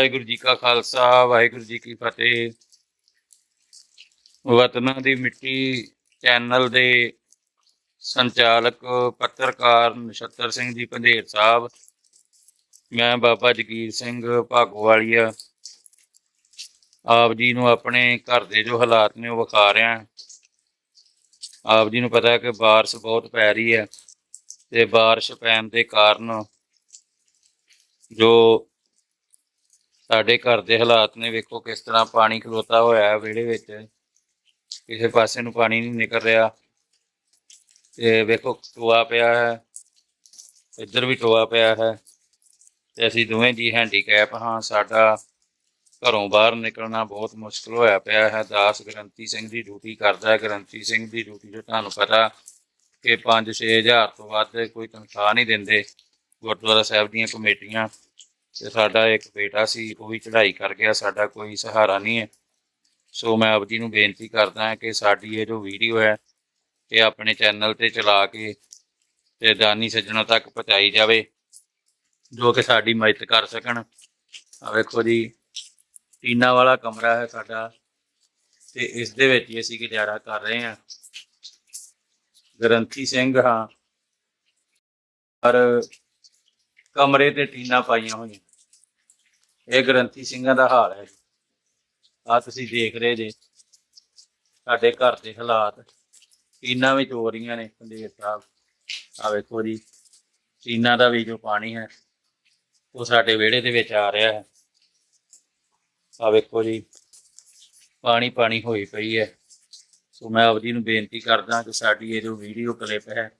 ਵਾਹਿਗੁਰੂ ਜੀ ਕਾ ਖਾਲਸਾ, ਵਾਹਿਗੁਰੂ ਜੀ ਕੀ ਫਤਿਹ। ਵਤਨਾਂ ਦੀ ਮਿੱਟੀ ਚੈਨਲ ਦੇ ਸੰਚਾਲਕ ਪੱਤਰਕਾਰ ਨਛੱਤਰ ਸਿੰਘ ਜੀ ਪੰਧੇਰ ਸਾਹਿਬ, ਮੈਂ ਬਾਬਾ ਜਗੀਰ ਸਿੰਘ ਭਾਗੋਵਾਲੀਆ। ਆਪ ਜੀ ਨੂੰ ਆਪਣੇ ਘਰ ਦੇ ਜੋ ਹਾਲਾਤ ਨੇ ਉਹ ਵਿਖਾ ਰਿਹਾ। ਆਪ ਜੀ ਨੂੰ ਪਤਾ ਹੈ ਕਿ ਬਾਰਿਸ਼ ਬਹੁਤ ਪੈ ਰਹੀ ਹੈ ਤੇ ਬਾਰਿਸ਼ ਪੈਣ ਦੇ ਕਾਰਨ ਜੋ ਸਾਡੇ ਘਰ ਦੇ ਹਾਲਾਤ ਨੇ, ਵੇਖੋ ਕਿਸ ਤਰ੍ਹਾਂ ਪਾਣੀ ਖਲੋਤਾ ਹੋਇਆ ਹੈ ਵਿਹੜੇ ਵਿੱਚ। ਕਿਸੇ ਪਾਸੇ ਨੂੰ ਪਾਣੀ ਨਹੀਂ ਨਿਕਲ ਰਿਹਾ। ਤੇ ਵੇਖੋ ਟੋਆ ਪਿਆ ਹੈ, ਇੱਧਰ ਵੀ ਟੋਆ ਪਿਆ ਹੈ। ਤੇ ਅਸੀਂ ਦੋਵੇਂ ਜੀ ਹੈਂਡੀਕੈਪ ਹਾਂ, ਸਾਡਾ ਘਰੋਂ ਬਾਹਰ ਨਿਕਲਣਾ ਬਹੁਤ ਮੁਸ਼ਕਲ ਹੋਇਆ ਪਿਆ ਹੈ। ਦਾਸ ਗ੍ਰੰਥੀ ਸਿੰਘ ਦੀ ਡਿਊਟੀ ਕਰਦਾ ਹੈ, ਗ੍ਰੰਥੀ ਸਿੰਘ ਦੀ ਡਿਊਟੀ ਜੋ ਤੁਹਾਨੂੰ ਪਤਾ ਕਿ 5-6 ਹਜ਼ਾਰ ਤੋਂ ਵੱਧ ਕੋਈ ਤਨਖਾਹ ਨਹੀਂ ਦਿੰਦੇ ਗੁਰਦੁਆਰਾ ਸਾਹਿਬ ਦੀਆਂ ਕਮੇਟੀਆਂ। ਤੇ ਸਾਡਾ ਇੱਕ ਬੇਟਾ ਸੀ, ਉਹ ਵੀ ਚੜ੍ਹਾਈ ਕਰ ਗਿਆ, ਸਾਡਾ ਕੋਈ ਸਹਾਰਾ ਨਹੀਂ ਹੈ। ਸੋ ਮੈਂ ਆਪ ਜੀ ਨੂੰ ਬੇਨਤੀ ਕਰਦਾ ਹਾਂ ਕਿ ਸਾਡੀ ਇਹ ਜੋ ਵੀਡੀਓ ਹੈ, ਇਹ ਆਪਣੇ ਚੈਨਲ ਤੇ ਚਲਾ ਕੇ ਤੇ ਦਾਨੀ ਸੱਜਣਾ ਤੱਕ ਪਹੁੰਚਾਈ ਜਾਵੇ, ਜੋ ਕਿ ਸਾਡੀ ਮਦਦ ਕਰ ਸਕਣ। ਆ ਵੇਖੋ ਜੀ, ਟੀਨਾ ਵਾਲਾ ਕਮਰਾ ਹੈ ਸਾਡਾ ਤੇ ਇਸ ਦੇ ਵਿੱਚ ਹੀ ਅਸੀਂ ਗੁਜ਼ਾਰਾ ਕਰ ਰਹੇ ਹਾਂ। ਗ੍ਰੰਥੀ ਸਿੰਘ ਹਾਂ। ਪਰ ਕਮਰੇ ਤੇ ਟੀਨਾ ਪਾਈਆਂ ਹੋਈਆਂ। ਇਹ ਗ੍ਰੰਥੀ ਸਿੰਘਾਂ ਦਾ ਹਾਲ ਹੈ ਆ ਤੁਸੀਂ ਦੇਖ ਰਹੇ ਜੇ, ਸਾਡੇ ਘਰ ਦੇ ਹਾਲਾਤ। ਟੀਨਾ ਵਿੱਚ ਹੋ ਰਹੀਆਂ ਨੇ ਪੰਦੇਰ ਸਾਹਿਬ। ਆ ਵੇਖੋ ਜੀ, ਟੀਨਾ ਦਾ ਵੀ ਜੋ ਪਾਣੀ ਹੈ, ਉਹ ਸਾਡੇ ਵਿਹੜੇ ਦੇ ਵਿੱਚ ਆ ਰਿਹਾ ਹੈ। ਆ ਵੇਖੋ ਜੀ, ਪਾਣੀ ਪਾਣੀ ਹੋਈ ਪਈ ਹੈ। ਸੋ ਮੈਂ ਆਪ ਜੀ ਨੂੰ ਬੇਨਤੀ ਕਰਦਾ ਕਿ ਸਾਡੀ ਇਹ ਜੋ ਵੀਡੀਓ ਕਲਿੱਪ ਹੈ,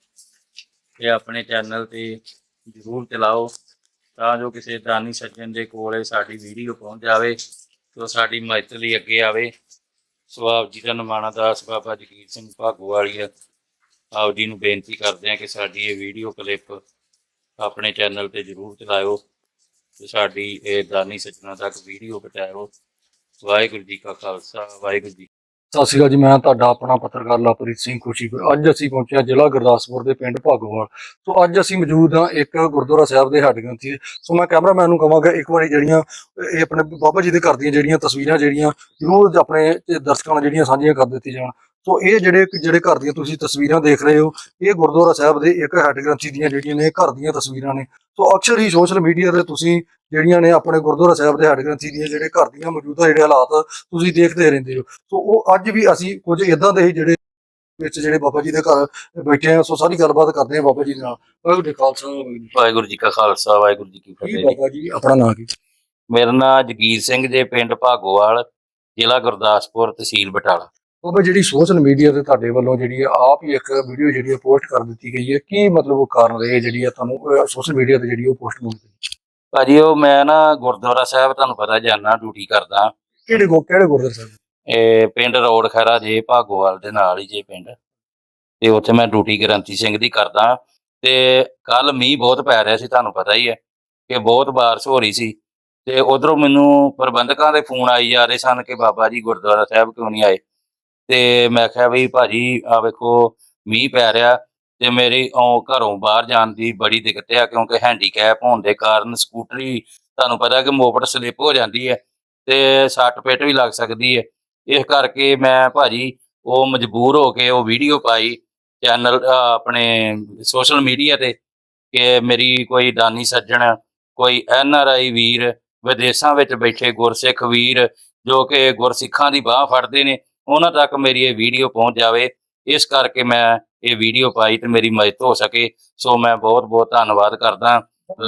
ਇਹ ਆਪਣੇ ਚੈਨਲ ਤੇ ਜ਼ਰੂਰ ਚਲਾਓ, ਤਾਂ ਜੋ ਕਿਸੇ ਦਾਨੀ ਸੱਜਣ ਦੇ ਕੋਲ ਸਾਡੀ ਵੀਡੀਓ ਪਹੁੰਚ ਜਾਵੇ ਤੇ ਉਹ ਸਾਡੀ ਮਦਦ ਲਈ ਅੱਗੇ ਆਵੇ। ਸੋ ਆਪ ਜੀ ਦਾ ਨਮਾਣਾ ਦਾਸ ਬਾਬਾ ਜਗੀਰ ਸਿੰਘ ਭਾਗੋਵਾਲੀਆ ਆਪ ਜੀ ਨੂੰ ਬੇਨਤੀ ਕਰਦੇ ਹਾਂ ਕਿ ਸਾਡੀ ਇਹ ਵੀਡੀਓ ਕਲਿੱਪ ਆਪਣੇ ਚੈਨਲ ਤੇ ਜ਼ਰੂਰ ਚਲਾਇਓ ਤੇ ਸਾਡੀ ਇਹ ਦਾਨੀ ਸੱਜਣਾ ਤੱਕ ਵੀਡੀਓ ਪਹੁੰਚਾਇਓ। ਵਾਹਿਗੁਰੂ ਜੀ ਕਾ ਖਾਲਸਾ, ਵਾਹਿਗੁਰੂ ਜੀ ਸਤਿ ਸ਼੍ਰੀ ਅਕਾਲ ਜੀ, ਮੈਂ ਤੁਹਾਡਾ ਆਪਣਾ ਪੱਤਰਕਾਰ ਲਵਪ੍ਰੀਤ ਸਿੰਘ ਖੁਸ਼ੀਪੁਰ ਅੱਜ ਅਸੀਂ ਪਹੁੰਚੇ ਹਾਂ ਜ਼ਿਲ੍ਹਾ ਗੁਰਦਾਸਪੁਰ ਦੇ ਪਿੰਡ ਭਾਗੋਵਾਲ। ਸੋ ਅੱਜ ਅਸੀਂ ਮੌਜੂਦ ਹਾਂ ਇੱਕ ਗੁਰਦੁਆਰਾ ਸਾਹਿਬ ਦੇ ਹੱਡ ਗ੍ਰੰਥੀ ਸੋ ਮੈਂ ਕੈਮਰਾਮੈਨ ਨੂੰ ਕਹਾਂਗਾ ਇੱਕ ਵਾਰੀ ਜਿਹੜੀਆਂ, ਇਹ ਆਪਣੇ ਬਾਬਾ ਜੀ ਦੇ ਘਰ ਦੀਆਂ ਜਿਹੜੀਆਂ ਤਸਵੀਰਾਂ, ਜਿਹੜੀਆਂ ਜ਼ਰੂਰ ਆਪਣੇ ਦਰਸ਼ਕਾਂ ਨਾਲ ਜਿਹੜੀਆਂ ਸਾਂਝੀਆਂ ਕਰ ਦਿੱਤੀ ਜਾਣ। ਸੋ ਇਹ ਜਿਹੜੇ ਜਿਹੜੇ ਘਰ ਦੀਆਂ ਤੁਸੀਂ ਤਸਵੀਰਾਂ ਦੇਖ ਰਹੇ ਹੋ ਇਹ ਗੁਰਦੁਆਰਾ ਸਾਹਿਬ ਦੇ ਇੱਕ ਹੈੱਡ ਗ੍ਰੰਥੀ ਦੀਆਂ ਜਿਹੜੀਆਂ ਨੇ ਘਰ ਦੀਆਂ ਤਸਵੀਰਾਂ ਨੇ। ਸੋ ਅਕਸਰ ਹੀ ਸੋਸ਼ਲ ਮੀਡੀਆ ਤੇ ਤੁਸੀਂ ਜਿਹੜੀਆਂ ਨੇ ਆਪਣੇ ਗੁਰਦੁਆਰਾ ਸਾਹਿਬ ਦੇ ਹੈੱਡ ਗ੍ਰੰਥੀ ਦੀਆਂ ਜਿਹੜੇ ਘਰ ਦੀਆਂ ਮੌਜੂਦਾ ਜਿਹੜੇ ਹਾਲਾਤ ਤੁਸੀਂ ਦੇਖਦੇ ਰਹਿੰਦੇ ਹੋ। ਸੋ ਉਹ ਅੱਜ ਵੀ ਅਸੀਂ ਕੁਝ ਇਦਾਂ ਦੇ ਹੀ ਜਿਹੜੇ ਵਿੱਚ ਜਿਹੜੇ ਬਾਬਾ ਜੀ ਦੇ ਘਰ ਬੈਠੇ ਆ ਸੋ ਸਾਰੀ ਗੱਲਬਾਤ ਕਰਦੇ ਆ ਬਾਬਾ ਜੀ ਨਾਲ। ਵਾਹਿਗੁਰੂ ਜੀ ਕਾ ਖਾਲਸਾ ਵਾਹਿਗੁਰੂ ਜੀ ਕੀ ਖਾਲਸਾ ਵਾਹਿਗੁਰੂ ਜੀ ਕੀ ਫਤਿਹ। ਬਾਬਾ ਜੀ ਆਪਣਾ ਨਾਂ ਕੀ? ਮੇਰਾ ਨਾਮ ਜਗੀਰ ਸਿੰਘ ਜੇ ਪਿੰਡ ਭਾਗੋਵਾਲ ਜ਼ਿਲ੍ਹਾ ਗੁਰਦਾਸਪੁਰ ਤਹਿਸੀਲ ਬਟਾਲਾ। ਬਾਬਾ ਜਿਹੜੀ ਸੋਸ਼ਲ ਮੀਡੀਆ ਤੇ ਤੁਹਾਡੇ ਵੱਲੋਂ ਜਿਹੜੀ ਆਪ ਹੀ ਇੱਕ ਵੀਡੀਓ ਜਿਹੜੀ ਪੋਸਟ ਕਰ ਦਿੱਤੀ ਗਈ ਹੈ। ਕੀ ਮਤਲਬ ਉਹ ਕਾਰਨ ਰਹੇ ਜਿਹੜੀ ਆ ਤੁਹਾਨੂੰ ਸੋਸ਼ਲ ਮੀਡੀਆ ਤੇ ਜਿਹੜੀ ਉਹ ਪੋਸਟ ਮਿਲ? ਗਈ ਭਾਜੀ ਉਹ ਮੈਂ ਨਾ ਗੁਰਦੁਆਰਾ ਸਾਹਿਬ ਤੁਹਾਨੂੰ ਪਤਾ ਜਾਣਾ ਡਿਊਟੀ ਕਰਦਾ। ਕਿਹੜੇ ਕੋ ਕਿਹੜੇ ਗੁਰਦੁਆਰਾ ਸਾਹਿਬ? ਇਹ ਪਿੰਡ ਰੋਡ ਖੈਰਾ ਜੇ ਭਾਗੋਵਾਲ ਦੇ ਨਾਲ ਹੀ ਜੇ ਪਿੰਡ। ਤੇ ਉੱਥੇ ਮੈਂ ਡਿਊਟੀ ਗ੍ਰੰਥੀ ਸਿੰਘ ਦੀ ਕਰਦਾ। ਤੇ ਕੱਲ ਮੀਂਹ ਬਹੁਤ ਪੈ ਰਿਹਾ ਸੀ ਤੁਹਾਨੂੰ ਪਤਾ ਹੀ ਹੈ ਕਿ ਬਹੁਤ ਬਾਰਿਸ਼ ਹੋ ਰਹੀ ਸੀ। ਤੇ ਉਧਰੋਂ ਮੈਨੂੰ ਪ੍ਰਬੰਧਕਾਂ ਦੇ ਫੋਨ ਆਈ ਜਾ ਰਹੇ ਸਨ ਕਿ ਬਾਬਾ ਜੀ ਗੁਰਦੁਆਰਾ ਸਾਹਿਬ ਕਿਉਂ ਨਹੀਂ ਆਏ? ਤੇ ਮੈਂ ਕਿਹਾ ਵੀ ਭਾਜੀ ਆ ਵੇਖੋ, ਮੀਂਹ ਪੈ ਰਿਹਾ ਤੇ ਮੇਰੀ ਉਹ ਘਰੋਂ ਬਾਹਰ ਜਾਣ ਦੀ ਬੜੀ ਦਿੱਕਤ ਹੈ ਕਿਉਂਕਿ ਹੈਂਡੀਕੈਪ ਹੋਣ ਦੇ ਕਾਰਨ ਸਕੂਟਰੀ ਤੁਹਾਨੂੰ ਪਤਾ ਕਿ ਮੋਪੜ ਸਲਿੱਪ ਹੋ ਜਾਂਦੀ ਹੈ ਤੇ ਸੱਟ ਪੇਟ ਵੀ ਲੱਗ ਸਕਦੀ ਹੈ। ਇਸ ਕਰਕੇ ਮੈਂ ਭਾਜੀ, ਉਹ ਮਜਬੂਰ ਹੋ ਕੇ ਉਹ ਵੀਡੀਓ ਪਾਈ ਚੈਨਲ ਆਪਣੇ ਸੋਸ਼ਲ ਮੀਡੀਆ ਤੇ ਕਿ ਮੇਰੀ ਕੋਈ ਦਾਨੀ ਸੱਜਣ, ਕੋਈ ਐਨ ਆਰ ਆਈ ਵੀਰ, ਵਿਦੇਸ਼ਾਂ ਵਿੱਚ ਬੈਠੇ ਗੁਰਸਿੱਖ ਵੀਰ ਜੋ ਕਿ ਗੁਰਸਿੱਖਾਂ ਦੀ ਬਾਹ ਫੜਦੇ ਨੇ ਉਹਨਾਂ ਤੱਕ ਮੇਰੀ ਇਹ ਵੀਡੀਓ ਪਹੁੰਚ ਜਾਵੇ ਇਸ ਕਰਕੇ ਮੈਂ ਇਹ ਵੀਡੀਓ ਪਾਈ ਤੇ ਮੇਰੀ ਮਦਦ ਹੋ ਸਕੇ। ਸੋ ਮੈਂ ਬਹੁਤ ਬਹੁਤ ਧੰਨਵਾਦ ਕਰਦਾ।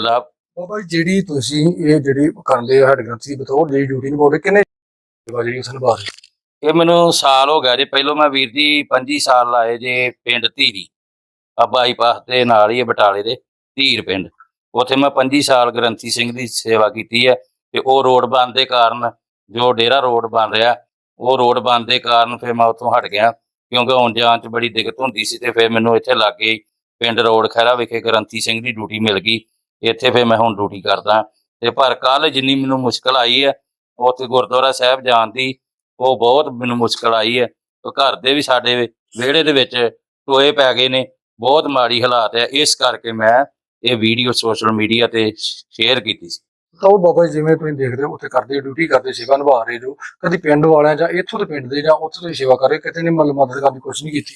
ਰੱਬ ਬਾਬਾ ਜੀ ਜਿਹੜੀ ਤੁਸੀਂ ਇਹ ਜਿਹੜੀ ਕਰਦੇ ਹੋ ਹੈਡ ਗ੍ਰੰਥੀ ਬਤੌਰ ਜਿਹੜੀ ਡਿਊਟੀ ਨਿਭਾਉਂਦੇ ਕਿੰਨੇ ਸੇਵਾ ਜਿਹੜੀ ਉਸ ਨਿਭਾ ਰਹੇ? ਇਹ ਮੈਨੂੰ ਸਾਲ ਹੋ ਗਿਆ ਜੇ। ਪਹਿਲੋਂ ਮੈਂ ਵੀਰ ਜੀ 25 ਸਾਲ ਲਾਏ ਜੇ ਪਿੰਡ ਧੀਰੀ। ਆ ਬਾਈਪਾਸ ਦੇ ਨਾਲ ਹੀ ਹੈ ਬਟਾਲੇ ਦੇ ਧੀਰ ਪਿੰਡ। ਉੱਥੇ ਮੈਂ 25 ਸਾਲ ਗ੍ਰੰਥੀ ਸਿੰਘ ਦੀ ਸੇਵਾ ਕੀਤੀ ਹੈ ਤੇ ਉਹ ਰੋਡ ਬੰਦ ਦੇ ਕਾਰਨ ਜੋ ਡੇਰਾ ਰੋਡ ਬਣ ਰਿਹਾ ਉਹ ਰੋਡ ਬੰਦ ਦੇ ਕਾਰਨ ਫਿਰ ਮੈਂ ਉੱਥੋਂ ਹਟ ਗਿਆ, ਕਿਉਂਕਿ ਆਉਣ ਜਾਣ 'ਚ ਬੜੀ ਦਿੱਕਤ ਹੁੰਦੀ ਸੀ ਤੇ ਫਿਰ ਮੈਨੂੰ ਇੱਥੇ ਲਾਗੇ ਹੀ ਪਿੰਡ ਰੋਡ ਖੈਰਾ ਵਿਖੇ ਗ੍ਰੰਥੀ ਸਿੰਘ ਦੀ ਡਿਊਟੀ ਮਿਲ ਗਈ, ਇੱਥੇ ਫਿਰ ਮੈਂ ਹੁਣ ਡਿਊਟੀ ਕਰਦਾ। ਤੇ ਪਰ ਕੱਲ ਜਿੰਨੀ ਮੈਨੂੰ ਮੁਸ਼ਕਲ ਆਈ ਹੈ, ਉੱਥੇ ਗੁਰਦੁਆਰਾ ਸਾਹਿਬ ਜਾਣ ਦੀ, ਉਹ ਬਹੁਤ ਮੈਨੂੰ ਮੁਸ਼ਕਲ ਆਈ ਹੈ। ਘਰ ਦੇ ਵੀ ਸਾਡੇ ਵਿਹੜੇ ਦੇ ਵਿੱਚ ਟੋਏ ਪੈ ਗਏ ਨੇ, ਬਹੁਤ ਮਾੜੀ ਹਾਲਾਤ ਹੈ। ਇਸ ਕਰਕੇ ਮੈਂ ਇਹ ਵੀਡੀਓ ਸੋਸ਼ਲ ਮੀਡੀਆ ਤੇ ਸ਼ੇਅਰ ਕੀਤੀ ਸੀ। ਤਾਂ ਉਹ ਬਾਬਾ ਜੀ ਜਿਵੇਂ ਤੁਸੀਂ ਦੇਖਦੇ ਹੋ ਉੱਥੇ ਕਰਦੇ ਡਿਊਟੀ ਕਰਦੇ ਸੇਵਾ ਨਿਭਾ ਰਹੇ ਜੋ ਕਦੀ ਪਿੰਡ ਵਾਲਿਆਂ ਜਾਂ ਇੱਥੋਂ ਦੇ ਪਿੰਡ ਦੇ ਜਾਂ ਉੱਥੇ ਤੁਸੀਂ ਸੇਵਾ ਕਰ ਰਹੇ ਕਿਤੇ ਨੇ ਮਦਦ ਕਰਨ ਦੀ ਕੋਸ਼ਿਸ਼ ਨਹੀਂ ਕੀਤੀ।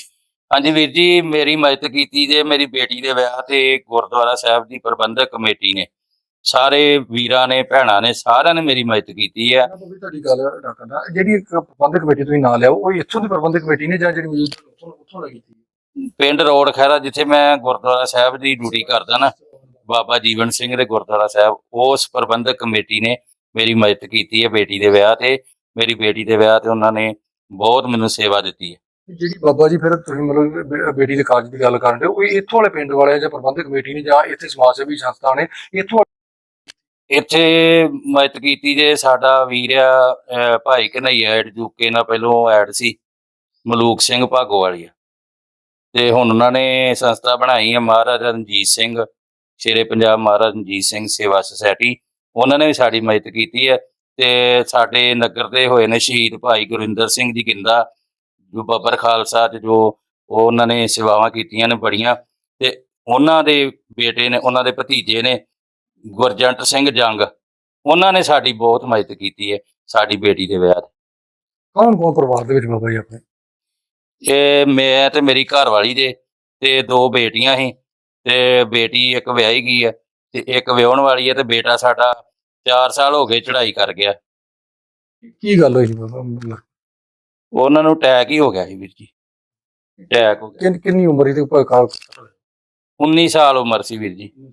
ਹਾਂਜੀ ਵੀਰ ਜੀ ਮੇਰੀ ਮਦਦ ਕੀਤੀ ਜੇ ਮੇਰੀ ਬੇਟੀ ਦੇ ਵਿਆਹ ਤੇ ਗੁਰਦੁਆਰਾ ਸਾਹਿਬ ਦੀ ਪ੍ਰਬੰਧਕ ਕਮੇਟੀ ਨੇ। ਸਾਰੇ ਵੀਰਾਂ ਨੇ ਭੈਣਾਂ ਨੇ ਸਾਰਿਆਂ ਨੇ ਮੇਰੀ ਮਦਦ ਕੀਤੀ ਹੈ। ਮੈਂ ਵੀ ਤੁਹਾਡੀ ਗੱਲ ਡਾਕਟਰ ਦਾ ਜਿਹੜੀ ਪ੍ਰਬੰਧਕ ਕਮੇਟੀ ਤੁਸੀਂ ਨਾਂ ਲਿਆਓ ਉਹ ਇੱਥੋਂ ਦੀ ਪ੍ਰਬੰਧਕ ਕਮੇਟੀ ਨੇ ਜਾਂ ਜਿਹੜੀ ਮੌਜੂਦ ਉੱਥੋਂ ਉੱਥੋਂ ਲੱਗੀ ਸੀ ਪਿੰਡ ਰੋਡ ਖੈਰਾ ਜਿੱਥੇ ਮੈਂ ਗੁਰਦੁਆਰਾ ਸਾਹਿਬ ਦੀ ਡਿਊਟੀ ਕਰਦਾ ਨਾ ਬਾਬਾ ਜੀਵਨ ਸਿੰਘ ਦੇ ਗੁਰਦੁਆਰਾ ਸਾਹਿਬ ਉਸ ਪ੍ਰਬੰਧਕ ਕਮੇਟੀ ਨੇ ਮੇਰੀ ਮਦਦ ਕੀਤੀ ਹੈ ਬੇਟੀ ਦੇ ਵਿਆਹ ਤੇ। ਮੇਰੀ ਬੇਟੀ ਦੇ ਵਿਆਹ ਤੇ ਉਹਨਾਂ ਨੇ ਬਹੁਤ ਮੈਨੂੰ ਸੇਵਾ ਦਿੱਤੀ ਹੈ। ਜਿਹੜੀ ਬਾਬਾ ਜੀ ਫਿਰ ਤੁਸੀਂ ਮਤਲਬ ਬੇਟੀ ਦੇ ਕਾਰਜ ਦੀ ਗੱਲ ਕਰਨ ਦੇ ਉਹ ਇੱਥੋਂ ਵਾਲੇ ਪਿੰਡ ਵਾਲੇ ਜਾਂ ਪ੍ਰਬੰਧਕ ਕਮੇਟੀ ਨੇ ਜਾਂ ਇੱਥੇ ਸਮਾਜ ਸੇਵੀ ਸੰਸਥਾ ਨੇ ਇੱਥੋਂ ਇੱਥੇ ਮਦਦ ਕੀਤੀ ਜੇ ਸਾਡਾ ਵੀਰ ਆ ਅਹ ਭਾਈ ਕਨਈਆ ਐਡ ਯੂਕੇ ਨਾਲ ਪਹਿਲੋਂ ਐਡ ਸੀ ਮਲੂਕ ਸਿੰਘ ਭਾਗੋਵਾਲੀਆ। ਤੇ ਹੁਣ ਉਹਨਾਂ ਨੇ ਸੰਸਥਾ ਬਣਾਈ ਹੈ ਮਹਾਰਾਜਾ ਰਣਜੀਤ ਸਿੰਘ। ਸ਼ੇਰੇ ਪੰਜਾਬ ਮਹਾਰਾਜਾ ਰਣਜੀਤ ਸਿੰਘ ਸੇਵਾ ਸੁਸਾਇਟੀ ਉਹਨਾਂ ਨੇ ਵੀ ਸਾਡੀ ਮਦਦ ਕੀਤੀ ਹੈ ਤੇ ਸਾਡੇ ਨਗਰ ਦੇ ਹੋਏ ਨੇ ਸ਼ਹੀਦ ਭਾਈ ਗੁਰਿੰਦਰ ਸਿੰਘ ਜੀ ਗਿੰਦਾ ਜੋ ਬੱਬਰ ਖਾਲਸਾ ਤੇ ਜੋ ਉਹ ਉਹਨਾਂ ਨੇ ਸੇਵਾਵਾਂ ਕੀਤੀਆਂ ਨੇ ਬੜੀਆਂ ਤੇ ਉਹਨਾਂ ਦੇ ਬੇਟੇ ਨੇ ਉਹਨਾਂ ਦੇ ਭਤੀਜੇ ਨੇ ਗੁਰਜੰਟ ਸਿੰਘ ਜੰਗ ਉਹਨਾਂ ਨੇ ਸਾਡੀ ਬਹੁਤ ਮਦਦ ਕੀਤੀ ਹੈ ਸਾਡੀ ਬੇਟੀ ਦੇ ਵਿਆਹ ਤੇ। ਕੌਣ ਕੌਣ ਪਰਿਵਾਰ ਦੇ ਵਿੱਚ ਬਾਬਾ ਜੀ ਆਪਣੇ? ਇਹ ਮੈਂ ਤੇ ਮੇਰੀ ਘਰ ਵਾਲੀ ਦੇ ਤੇ ਦੋ ਬੇਟੀਆਂ ਸੀ। ਤੇ ਬੇਟੀ ਇੱਕ ਵਿਆਹੀ ਗਈ ਹੈ ਤੇ ਇੱਕ ਵਿਆਹਣ ਵਾਲੀ ਹੈ ਤੇ ਬੇਟਾ ਸਾਡਾ 4 ਸਾਲ ਹੋ ਗਏ ਚੜ੍ਹਾਈ ਕਰ ਗਿਆ। ਕੀ ਗੱਲ ਹੋਈ ਸੀ ਬਾਬਾ? ਮਤਲਬ ਉਹਨਾਂ ਨੂੰ ਅਟੈਕ ਹੀ ਹੋ ਗਿਆ ਸੀ ਵੀਰ ਜੀ। ਅਟੈਕ ਹੋ ਗਿਆ। ਕਿੰਨ- ਕਿੰਨੀ ਉਮਰ ਸੀ ਤੇ ਕਾਲ 19 ਸਾਲ ਉਮਰ ਸੀ ਵੀਰ ਜੀ।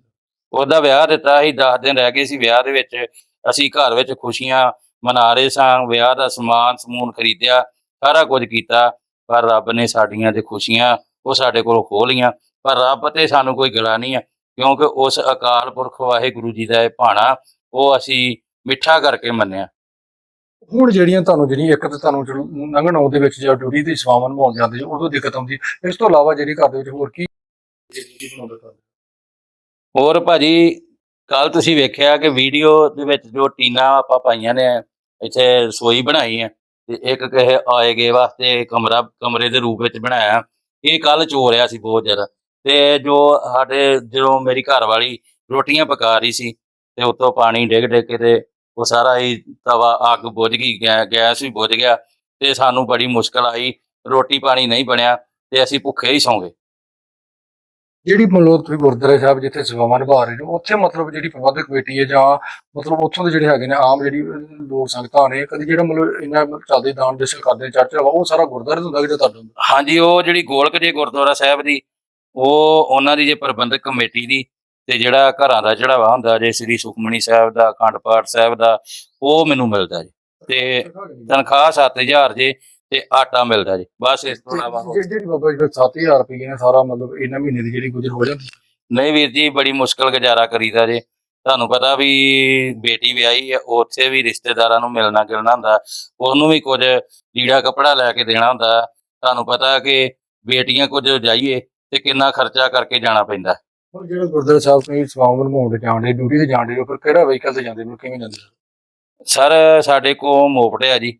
ਉਹਦਾ ਵਿਆਹ ਦਿੱਤਾ ਸੀ 10 ਦਿਨ ਰਹਿ ਗਏ ਸੀ ਵਿਆਹ ਦੇ ਵਿੱਚ। ਅਸੀਂ ਘਰ ਵਿੱਚ ਖੁਸ਼ੀਆਂ ਮਨਾ ਰਹੇ ਸਾਂ ਵਿਆਹ ਦਾ ਸਮਾਨ ਸਮੂਨ ਖਰੀਦਿਆ ਸਾਰਾ ਕੁਝ ਕੀਤਾ। ਪਰ ਰੱਬ ਨੇ ਸਾਡੀਆਂ ਤੇ ਖੁਸ਼ੀਆਂ ਉਹ ਸਾਡੇ ਕੋਲੋਂ ਖੋਹ ਲਈਆਂ। ਪਰ ਰੱਬ ਤੇ ਸਾਨੂੰ ਕੋਈ ਗਲਾ ਨਹੀਂ ਹੈ ਕਿਉਂਕਿ ਉਸ ਅਕਾਲ ਪੁਰਖ ਵਾਹਿਗੁਰੂ ਜੀ ਦਾ ਇਹ ਭਾਣਾ ਉਹ ਅਸੀਂ ਮਿੱਠਾ ਕਰਕੇ ਮੰਨਿਆ। ਹੁਣ ਜਿਹੜੀਆਂ ਤੁਹਾਨੂੰ ਜਿਹੜੀ ਇੱਕ ਤਾਂ ਤੁਹਾਨੂੰ ਲੰਘਣ ਆਉਣ ਦੇ ਵਿੱਚ ਜਾਂ ਡਿਊਟੀ ਦੀ ਸੇਵਾਵਾਂ ਨਿਭਾਉਣ ਜਾਂਦੇ ਜੀ ਉਦੋਂ ਦਿੱਕਤ ਆਉਂਦੀ ਇਸ ਤੋਂ ਇਲਾਵਾ ਜਿਹੜੀ ਘਰ ਦੇ ਵਿੱਚ ਹੋਰ ਕੀ ਹੋਰ ਭਾਜੀ ਕੱਲ ਤੁਸੀਂ ਵੇਖਿਆ ਕਿ ਵੀਡੀਓ ਦੇ ਵਿੱਚ ਜੋ ਟੀਨਾ ਆਪਾਂ ਪਾਈਆਂ ਨੇ ਇੱਥੇ ਰਸੋਈ ਬਣਾਈ ਹੈ ਤੇ ਇੱਕ ਕਹੇ ਆਏ ਗਏ ਵਾਸਤੇ ਕਮਰਾ ਕਮਰੇ ਦੇ ਰੂਪ ਵਿੱਚ ਬਣਾਇਆ। ਇਹ ਕੱਲ ਚੋਰਿਆ ਸੀ ਬਹੁਤ ਜ਼ਿਆਦਾ। ਤੇ ਜੋ ਸਾਡੇ ਜਦੋਂ ਮੇਰੀ ਘਰ ਵਾਲੀ ਰੋਟੀਆਂ ਪਕਾ ਰਹੀ ਸੀ ਤੇ ਉੱਤੋਂ ਪਾਣੀ ਡਿੱਗ ਡਿੱਗ ਕੇ ਤੇ ਉਹ ਸਾਰਾ ਹੀ ਤਵਾ ਅੱਗ ਬੁਝ ਗਈ ਗੈਸ ਵੀ ਬੁਝ ਗਿਆ ਤੇ ਸਾਨੂੰ ਬੜੀ ਮੁਸ਼ਕਲ ਆਈ ਰੋਟੀ ਪਾਣੀ ਨਹੀਂ ਬਣਿਆ ਤੇ ਅਸੀਂ ਭੁੱਖੇ ਹੀ ਸੌਂ ਗਏ। ਜਿਹੜੀ ਮਤਲਬ ਤੁਸੀਂ ਗੁਰਦੁਆਰਾ ਸਾਹਿਬ ਜਿੱਥੇ ਸੇਵਾਵਾਂ ਨਿਭਾ ਰਹੇ ਹੋ ਉੱਥੇ ਮਤਲਬ ਜਿਹੜੀ ਪ੍ਰਬੰਧਕ ਕਮੇਟੀ ਹੈ ਜਾਂ ਮਤਲਬ ਉੱਥੋਂ ਦੇ ਜਿਹੜੇ ਹੈਗੇ ਨੇ ਆਮ ਜਿਹੜੀ ਲੋਕ ਸੰਗਤਾਂ ਨੇ ਕਦੀ ਜਿਹੜਾ ਮਤਲਬ ਇਹਨਾਂ ਚੱਲਦੇ ਦਾਨ ਦੇਸ਼ ਕਰਦੇ ਨੇ ਚਰਚਾ ਉਹ ਸਾਰਾ ਗੁਰਦੁਆਰੇ ਤੋਂ ਹੁੰਦਾ ਜਿਹੜਾ ਤੁਹਾਡਾ ਹਾਂਜੀ ਉਹ ਜਿਹੜੀ ਗੋਲਕ ਜੇ ਗੁਰਦੁਆਰਾ ਸਾਹਿਬ ਦੀ ਉਹ ਉਹਨਾਂ ਦੀ ਜੇ ਪ੍ਰਬੰਧਕ ਕਮੇਟੀ ਦੀ ਤੇ ਜਿਹੜਾ ਘਰਾਂ ਦਾ ਚੜਾਵਾ ਹੁੰਦਾ ਜੇ ਸ੍ਰੀ ਸੁਖਮਣੀ ਸਾਹਿਬ ਦਾ ਅਖੰਡ ਪਾਠ ਸਾਹਿਬ ਦਾ ਉਹ ਮੈਨੂੰ ਮਿਲਦਾ ਜੀ। ਤੇ ਤਨਖਾਹ 7000 ਜੇ ਤੇ ਆਟਾ ਮਿਲਦਾ ਜੀ। ਬਸ ਇਸ ਤੋਂ ਇਲਾਵਾ ਹੋਰ- ਜਿਹੜੀ ਬਾਬਾ ਜੀ ਦਾ 7000 ਰੁਪਏ ਨੇ ਸਾਰਾ ਮਤਲਬ ਇਹਨਾਂ ਮਹੀਨੇ ਦੀ ਜਿਹੜੀ ਗੁਜ਼ਰ ਹੋ ਜਾਂਦੀ। ਨਹੀਂ ਵੀਰ ਜੀ ਬੜੀ ਮੁਸ਼ਕਲ ਗੁਜ਼ਾਰਾ ਕਰੀਦਾ ਜੇ। ਤੁਹਾਨੂੰ ਪਤਾ ਵੀ ਬੇਟੀ ਵਿਆਹੀ ਹੈ ਉੱਥੇ ਵੀ ਰਿਸ਼ਤੇਦਾਰਾਂ ਨੂੰ ਮਿਲਣਾ ਗਿਲਣਾ ਹੁੰਦਾ। ਉਹਨੂੰ ਵੀ ਕੁਝ ਲੀੜਾ ਕੱਪੜਾ ਲੈ ਕੇ ਦੇਣਾ ਹੁੰਦਾ। ਤੁਹਾਨੂੰ ਪਤਾ ਕਿ ਬੇਟੀਆਂ ਕੁਝ ਜਾਈਏ ਤੇ ਕਿੰਨਾ ਖਰਚਾ ਕਰਕੇ ਜਾਣਾ ਪੈਂਦਾ ਹੁਣ ਜਿਹੜਾ ਗੁਰਦੁਆਰਾ ਸਾਹਿਬ ਤੋਂ ਸੇਵਾਵਾਂ ਨਿਭਾਉਣ ਦੇ ਜਾਂਦੇ ਡਿਊਟੀ ਤੇ ਜਾਂਦੇ ਹੋ ਫਿਰ ਕਿਹੜਾ ਵਹੀਕਲ ਤੇ ਜਾਂਦੇ ਨੇ ਕਿਵੇਂ ਜਾਂਦੇ ਸਰ ਸਾਡੇ ਕੋ ਮੋਪੜ ਆ ਜੀ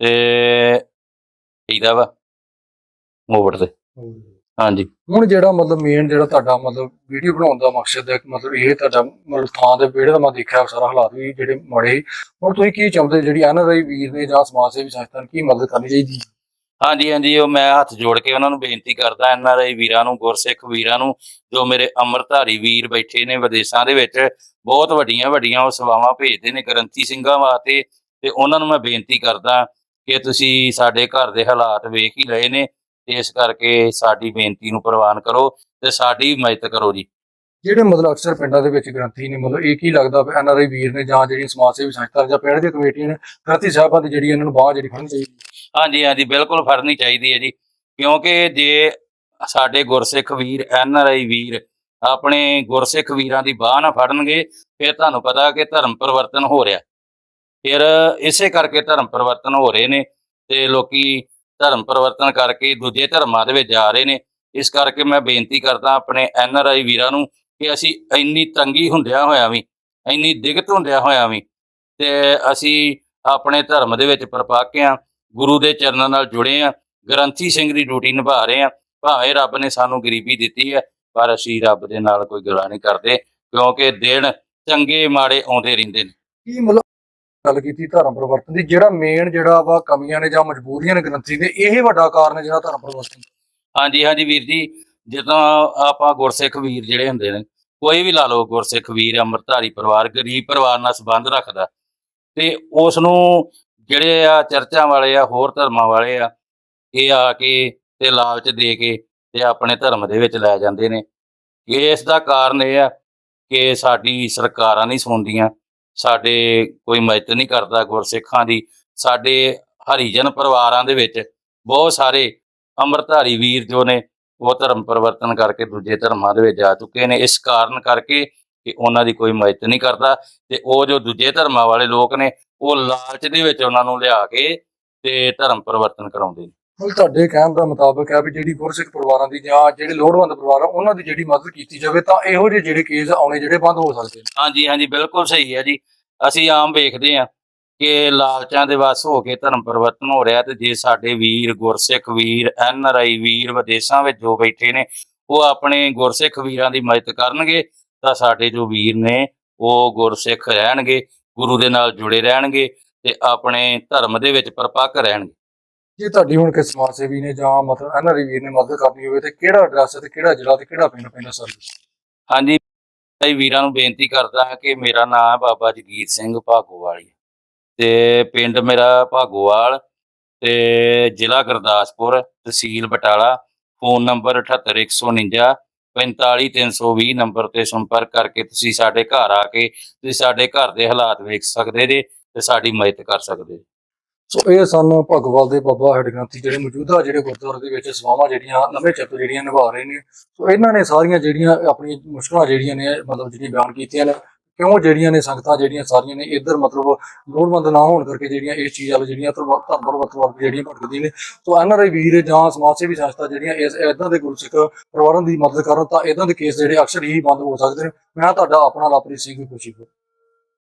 ਤੇ ਇਹਦਾ ਵਾ ਮੋਪੜ ਤੇ। ਹਾਂਜੀ। ਹੁਣ ਜਿਹੜਾ ਮਤਲਬ ਮੇਨ ਜਿਹੜਾ ਤੁਹਾਡਾ ਮਤਲਬ ਵੀਡੀਓ ਬਣਾਉਣ ਦਾ ਮਕਸਦ ਹੈ ਕਿ ਮਤਲਬ ਇਹ ਤੁਹਾਡਾ ਮਤਲਬ ਥਾਂ ਦੇ ਵਿਹੜੇ ਦਾ ਮੈਂ ਦੇਖਿਆ ਸਾਰਾ ਹਾਲਾਤ ਵੀ ਜਿਹੜੇ ਮਾੜੇ। ਹੁਣ ਤੁਸੀਂ ਕੀ ਚਾਹੁੰਦੇ ਜਿਹੜੀ ਐਨਆਰਆਈ ਵੀਰ ਨੇ ਜਾਂ ਸਮਾਜ ਸੇਵੀ ਸੰਸਥਾ ਨੂੰ ਕੀ ਮਦਦ ਕਰਨੀ ਚਾਹੀਦੀ ਹਾਂਜੀ ਹਾਂਜੀ, ਉਹ ਮੈਂ ਹੱਥ ਜੋੜ ਕੇ ਉਹਨਾਂ ਨੂੰ ਬੇਨਤੀ ਕਰਦਾ, ਐਨ ਆਰ ਆਈ ਵੀਰਾਂ ਨੂੰ, ਗੁਰਸਿੱਖ ਵੀਰਾਂ ਨੂੰ, ਜੋ ਮੇਰੇ ਅੰਮ੍ਰਿਤਧਾਰੀ ਵੀਰ ਬੈਠੇ ਨੇ ਵਿਦੇਸ਼ਾਂ ਦੇ ਵਿੱਚ, ਬਹੁਤ ਵੱਡੀਆਂ ਵੱਡੀਆਂ ਉਹ ਸੇਵਾਵਾਂ ਭੇਜਦੇ ਨੇ, ਗ੍ਰੰਥੀ ਸਿੰਘਾਂ ਵਾਸਤੇ, ਤੇ ਉਹਨਾਂ ਨੂੰ ਮੈਂ ਬੇਨਤੀ ਕਰਦਾ ਕਿ ਤੁਸੀਂ ਸਾਡੇ ਘਰ ਦੇ ਹਾਲਾਤ ਵੇਖ ਹੀ ਰਹੇ ਨੇ, ਤੇ ਇਸ ਕਰਕੇ ਸਾਡੀ ਬੇਨਤੀ ਨੂੰ ਪ੍ਰਵਾਨ ਕਰੋ ਤੇ ਸਾਡੀ ਮਦਦ ਕਰੋ ਜੀ। ਜਿਹੜੇ ਮਤਲਬ ਅਕਸਰ ਪਿੰਡਾਂ ਦੇ ਵਿੱਚ ਗ੍ਰੰਥੀ ਨੇ, ਮਤਲਬ ਇਹ ਕੀ ਲੱਗਦਾ ਐਨ ਆਰ ਆਈ ਵੀਰ ਨੇ ਜਾਂ ਜਿਹੜੀ ਸਮਾਜ ਸੇਵੀ ਸੰਸਥਾ ਜਾਂ ਪਿੰਡ ਦੀਆਂ ਕਮੇਟੀਆਂ ਨੇ, ਗ੍ਰੰਥੀ ਸਾਹਿਬਾਂ ਦੀ ਜਿਹੜੀ ਇਹਨਾਂ ਨੂੰ ਬਾਹ ਜਿਹੜੀ ਫੜਨੀ ਚਾਹੀਦੀ ਹਾਂਜੀ ਹਾਂਜੀ, ਬਿਲਕੁਲ ਫੜਨੀ ਚਾਹੀਦੀ ਹੈ ਜੀ। ਕਿਉਂਕਿ ਜੇ ਸਾਡੇ ਗੁਰਸਿੱਖ ਵੀਰ, ਐਨ ਆਰ ਆਈ ਵੀਰ ਆਪਣੇ ਗੁਰਸਿੱਖ ਵੀਰਾਂ ਦੀ ਬਾਹ ਨਾ ਫੜਨਗੇ, ਫਿਰ ਤੁਹਾਨੂੰ ਪਤਾ ਕਿ ਧਰਮ ਪਰਿਵਰਤਨ ਹੋ ਰਿਹਾ। ਫਿਰ ਇਸੇ ਕਰਕੇ ਧਰਮ ਪਰਿਵਰਤਨ ਹੋ ਰਹੇ ਨੇ ਤੇ ਲੋਕੀ ਧਰਮ ਪਰਿਵਰਤਨ ਕਰਕੇ ਦੂਜੇ ਧਰਮਾਂ ਦੇ ਵਿੱਚ ਜਾ ਰਹੇ ਨੇ। ਇਸ ਕਰਕੇ ਮੈਂ ਬੇਨਤੀ ਕਰਦਾ ਆਪਣੇ ਐਨ ਆਰ ਆਈ ਵੀਰਾਂ ਨੂੰ ਕਿ ਅਸੀਂ ਇੰਨੀ ਤੰਗੀ ਹੁੰਦਿਆਂ ਹੋਇਆਂ ਵੀ, ਇੰਨੀ ਦਿੱਕਤ ਹੁੰਦਿਆਂ ਹੋਇਆਂ ਵੀ ਤੇ ਅਸੀਂ ਆਪਣੇ ਧਰਮ ਦੇ ਵਿੱਚ ਪਰਪਾਕ ਹਾਂ। ਗੁਰੂ ਦੇ ਚਰਨਾਂ ਨਾਲ ਜੁੜੇ ਆ ਗ੍ਰੰਥੀ ਸਿੰਘ ਦੀ ਡਿਊਟੀ ਨਿਭਾ ਰਹੇ ਆ। ਭਾਵੇਂ ਰੱਬ ਨੇ ਸਾਨੂੰ ਗਰੀਬੀ ਦਿੱਤੀ ਹੈ ਪਰ ਅਸੀਂ ਰੱਬ ਦੇ ਨਾਲ ਕੋਈ ਗੱਲਾਂ ਨਹੀਂ ਕਰਦੇ ਕਿਉਂਕਿ ਦਿਨ ਚੰਗੇ ਮਾੜੇ ਆਉਂਦੇ ਰਹਿੰਦੇ ਨੇ। ਕੀ ਮਤਲਬ ਗੱਲ ਕੀਤੀ ਧਰਮ ਪਰਿਵਰਤਨ ਦੀ? ਜਿਹੜਾ ਮੇਨ ਜਿਹੜਾ ਵਾ ਕਮੀਆਂ ਨੇ ਜਾਂ ਮਜਬੂਰੀਆਂ ਨੇ ਗ੍ਰੰਥੀ ਦੇ ਇਹ ਵੱਡਾ ਕਾਰਨ ਹੈ ਜਿਹੜਾ ਧਰਮ ਪਰਿਵਰਤਨ। ਹਾਂਜੀ ਹਾਂਜੀ ਵੀਰ ਜੀ ਜਦੋਂ ਆਪਾਂ ਗੁਰਸਿੱਖ ਵੀਰ ਜਿਹੜੇ ਹੁੰਦੇ ਨੇ ਕੋਈ ਵੀ ਲਾ ਲਓ ਗੁਰਸਿੱਖ ਵੀਰ ਅੰਮ੍ਰਿਤਧਾਰੀ ਪਰਿਵਾਰ ਗਰੀਬ ਪਰਿਵਾਰ ਨਾਲ ਸੰਬੰਧ ਰੱਖਦਾ ਤੇ ਉਸ ਨੂੰ ਜਿਹੜੇ ਆ ਚਰਚਾਂ ਵਾਲੇ ਆ, ਹੋਰ ਧਰਮਾਂ ਵਾਲੇ ਆ, ਇਹ ਆ ਕੇ ਤੇ ਲਾਲਚ ਦੇ ਕੇ ਤੇ ਆਪਣੇ ਧਰਮ ਦੇ ਵਿੱਚ ਲੈ ਜਾਂਦੇ ਨੇ। ਇਸ ਦਾ ਕਾਰਨ ਇਹ ਆ ਕਿ ਸਾਡੀ ਸਰਕਾਰਾਂ ਨਹੀਂ ਸੁਣਦੀਆਂ, ਸਾਡੇ ਕੋਈ ਮਦਦ ਨਹੀਂ ਕਰਦਾ ਗੁਰਸਿੱਖਾਂ ਦੀ, ਸਾਡੇ ਹਰੀਜਨ ਪਰਿਵਾਰਾਂ ਦੇ ਵਿੱਚ ਬਹੁਤ ਸਾਰੇ ਅੰਮ੍ਰਿਤਧਾਰੀ ਵੀਰ ਜੋ ਨੇ, ਉਹ ਧਰਮ ਪਰਿਵਰਤਨ ਕਰਕੇ ਦੂਜੇ ਧਰਮਾਂ ਦੇ ਵਿੱਚ ਜਾ ਚੁੱਕੇ ਨੇ। ਇਸ ਕਾਰਨ ਕਰਕੇ ਕਿ ਉਹਨਾਂ ਦੀ ਕੋਈ ਮਦਦ ਨਹੀਂ ਕਰਦਾ ਤੇ ਉਹ ਜੋ ਦੂਜੇ ਧਰਮਾਂ ਵਾਲੇ ਲੋਕ ਨੇ ਉਹ ਲਾਲਚ ਦੇ ਵਿੱਚ ਉਹਨਾਂ ਨੂੰ ਲਿਆ ਕੇ ਤੇ ਧਰਮ ਪਰਿਵਰਤਨ ਕਰਾਉਂਦੇ ਨੇ। ਮਤਲਬ ਤੁਹਾਡੇ ਕਹਿਣ ਦਾ ਮੁਤਾਬਕ ਹੈ ਵੀ ਜਿਹੜੀ ਗੁਰਸਿੱਖ ਪਰਿਵਾਰਾਂ ਦੀ ਜਾਂ ਜਿਹੜੇ ਲੋੜਵੰਦ ਪਰਿਵਾਰ ਆ ਉਹਨਾਂ ਦੀ ਜਿਹੜੀ ਮਦਦ ਕੀਤੀ ਜਾਵੇ ਤਾਂ ਇਹੋ ਜਿਹੇ ਜਿਹੜੇ ਕੇਸ ਆਉਣੇ ਜਿਹੜੇ ਬੰਦ ਹੋ ਸਕਦੇ ਨੇ। ਹਾਂਜੀ ਹਾਂਜੀ ਬਿਲਕੁਲ ਸਹੀ ਹੈ ਜੀ। ਅਸੀਂ ਆਮ ਵੇਖਦੇ ਹਾਂ ਕਿ ਲਾਲਚਾਂ ਦੇ ਵਸ ਹੋ ਕੇ ਧਰਮ ਪਰਿਵਰਤਨ ਹੋ ਰਿਹਾ ਤੇ ਜੇ ਸਾਡੇ ਵੀਰ ਗੁਰਸਿੱਖ ਵੀਰ ਐਨ ਆਰ ਆਈ ਵੀਰ ਵਿਦੇਸ਼ਾਂ ਵਿੱਚ ਜੋ ਬੈਠੇ ਨੇ ਉਹ ਆਪਣੇ ਗੁਰਸਿੱਖ ਵੀਰਾਂ ਦੀ ਮਦਦ ਕਰਨਗੇ ਤਾਂ ਸਾਡੇ ਜੋ ਵੀਰ ਨੇ ਉਹ ਗੁਰਸਿੱਖ ਰਹਿਣਗੇ ਗੁਰੂ ਦੇ ਨਾਲ ਜੁੜੇ ਰਹਿਣਗੇ ਤੇ ਆਪਣੇ ਧਰਮ ਦੇ ਵਿੱਚ ਪਰਪੱਕ ਰਹਿਣਗੇ। ਜੇ ਤੁਹਾਡੀ ਹੁਣ ਕਿਸੇ ਸਮਾਜ ਸੇਵੀ ਨੇ ਜਾਂ ਮਤਲਬ ਐਨਆਰਆਈ ਵੀਰ ਨੇ ਮਦਦ ਕਰਨੀ ਹੋਵੇ ਤੇ ਕਿਹੜਾ ਐਡਰੈਸ ਤੇ ਕਿਹੜਾ ਜ਼ਿਲ੍ਹਾ ਤੇ ਕਿਹੜਾ ਪਿੰਡ ਪੈਂਦਾ ਸਰ? ਹਾਂਜੀ ਭਾਈ ਵੀਰਾਂ ਨੂੰ ਬੇਨਤੀ ਕਰਦਾ ਹਾਂ ਕਿ ਮੇਰਾ ਨਾਮ ਹੈ ਬਾਬਾ ਜਗੀਰ ਸਿੰਘ ਭਾਗੋਵਾਲੀ ਤੇ ਪਿੰਡ ਮੇਰਾ ਭਾਗੋਵਾਲ ਤੇ ਜ਼ਿਲ੍ਹਾ ਗੁਰਦਾਸਪੁਰ ਤਹਿਸੀਲ ਬਟਾਲਾ ਫੋਨ ਨੰਬਰ 78149 45320 ਨੰਬਰ ਤੇ ਸੰਪਰਕ ਕਰਕੇ ਤੁਸੀਂ ਸਾਡੇ ਘਰ ਆ ਕੇ ਤੁਸੀਂ ਸਾਡੇ ਘਰ ਦੇ ਹਾਲਾਤ ਵੇਖ ਸਕਦੇ ਜੇ ਤੇ ਸਾਡੀ ਮਦਦ ਕਰ ਸਕਦੇ ਸੋ ਇਹ ਸਨ ਭਗਵਾਲ ਦੇ ਬਾਬਾ ਹਡਗ੍ਰੰਥੀ ਜਿਹੜੇ ਮੌਜੂਦਾ ਜਿਹੜੇ ਗੁਰਦੁਆਰੇ ਦੇ ਵਿੱਚ ਸੇਵਾਵਾਂ ਜਿਹੜੀਆਂ ਨਵੇਂ ਚੱਕਰ ਜਿਹੜੀਆਂ ਨਿਭਾ ਰਹੇ ਨੇ। ਸੋ ਇਹਨਾਂ ਨੇ ਸਾਰੀਆਂ ਜਿਹੜੀਆਂ ਆਪਣੀ ਮੁਸ਼ਕਲਾਂ ਜਿਹੜੀਆਂ ਨੇ, ਮਤਲਬ ਜਿਹੜੀਆਂ ਬਿਆਨ ਕੀਤੀਆਂ ਨੇ ਕਿਉਂ ਜਿਹੜੀਆਂ ਨੇ ਸੰਗਤਾਂ ਜਿਹੜੀਆਂ ਸਾਰੀਆਂ ਨੇ ਇੱਧਰ ਮਤਲਬ ਲੋੜਵੰਦ ਨਾ ਹੋਣ ਕਰਕੇ ਜਿਹੜੀਆਂ ਇਸ ਚੀਜ਼ ਵਾਲੇ ਜਿਹੜੀਆਂ ਧਰਮ ਧਰਮ ਪਰਿਵਰਤਨ ਜਿਹੜੀਆਂ ਭਟਕਦੀਆਂ ਨੇ ਸੋ ਐਨਆਰਆਈ ਵੀਰ, ਜਾਂ ਸਮਾਜ ਸੇਵੀ ਸੰਸਥਾ ਜਿਹੜੀਆਂ ਇਸ ਇਦਾਂ ਦੇ ਗੁਰਸਿੱਖ ਪਰਿਵਾਰਾਂ ਦੀ ਮਦਦ ਕਰਨ, ਤਾਂ ਇਦਾਂ ਦੇ ਕੇਸ ਜਿਹੜੇ ਅਕਸਰ ਹੀ ਬੰਦ ਹੋ ਸਕਦੇ ਨੇ। ਮੈਂ ਤੁਹਾਡਾ ਆਪਣਾ ਲਾਪਰੀ ਸਿੰਘ ਖੁਸ਼ੀ